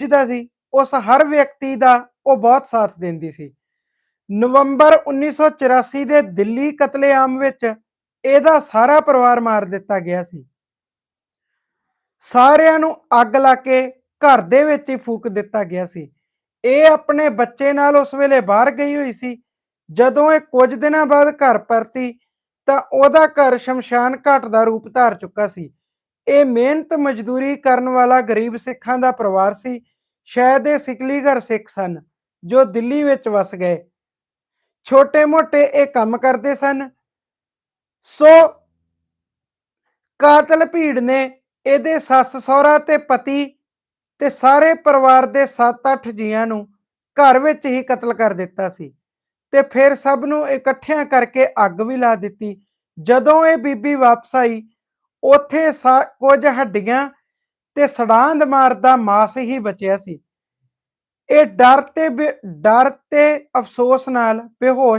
ਜਿਹਦਾ ਸੀ ਉਸ ਹਰ ਵਿਅਕਤੀ ਦਾ ਉਹ ਬਹੁਤ ਸਾਥ ਦਿੰਦੀ ਸੀ। ਨਵੰਬਰ 1984 ਦੇ ਦਿੱਲੀ ਕਤਲੇਆਮ ਵਿੱਚ ਇਹਦਾ ਸਾਰਾ ਪਰਿਵਾਰ ਮਾਰ ਦਿੱਤਾ ਗਿਆ ਸੀ। ਸਾਰਿਆਂ ਨੂੰ ਅੱਗ ਲਾ ਕੇ ਘਰ ਦੇ ਵਿੱਚ ਹੀ ਫੂਕ ਦਿੱਤਾ ਗਿਆ ਸੀ। ਇਹ ਆਪਣੇ ਬੱਚੇ ਨਾਲ ਉਸ ਵੇਲੇ ਬਾਹਰ ਗਈ ਹੋਈ ਸੀ। ਜਦੋਂ ਇਹ ਕੁਝ ਦਿਨਾਂ ਬਾਅਦ ਘਰ ਪਰਤੀ ਤਾਂ ਉਹਦਾ ਘਰ ਸ਼ਮਸ਼ਾਨ ਘਾਟ ਦਾ ਰੂਪ ਧਾਰ ਚੁੱਕਾ ਸੀ। ਇਹ ਮਿਹਨਤ ਮਜ਼ਦੂਰੀ ਕਰਨ ਵਾਲਾ ਗਰੀਬ ਸਿੱਖਾਂ ਦਾ ਪਰਿਵਾਰ ਸੀ। ਸ਼ਾਇਦ ਇਹ ਸਿਕਲੀਗਰ ਸਿੱਖ ਸਨ, ਜੋ ਦਿੱਲੀ ਵਿੱਚ ਵਸ ਗਏ। ਛੋਟੇ-ਮੋਟੇ ਇਹ ਕੰਮ ਕਰਦੇ ਸਨ। ਸੋ ਕਾਤਲ ਭੀੜ ਨੇ ਇਹਦੇ ਸੱਸ ਸਹੁਰਾ ਤੇ ਪਤੀ ਤੇ ਸਾਰੇ ਪਰਿਵਾਰ ਦੇ 7-8 ਜੀਆਂ ਨੂੰ ਘਰ ਵਿੱਚ ਹੀ ਕਤਲ ਕਰ ਦਿੱਤਾ ਸੀ ਤੇ ਫਿਰ ਸਭ ਨੂੰ ਇਕੱਠਿਆਂ ਕਰਕੇ ਅੱਗ ਵੀ ਲਾ ਦਿੱਤੀ। ਜਦੋਂ ਇਹ ਬੀਬੀ ਵਾਪਸ ਆਈ, ਉੱਥੇ ਸਾ- ਕੁਝ ਹੱਡੀਆਂ ਤੇ ਸੜਾਂਦ ਮਾਰਦਾ ਮਾਸ ਹੀ ਬਚਿਆ ਸੀ। ਇਹ ਡਰ ਤੇ ਬੇ- ਡਰ ਤੇ ਅਫਸੋਸ ਨਾਲ ਬੇਹੋਸ਼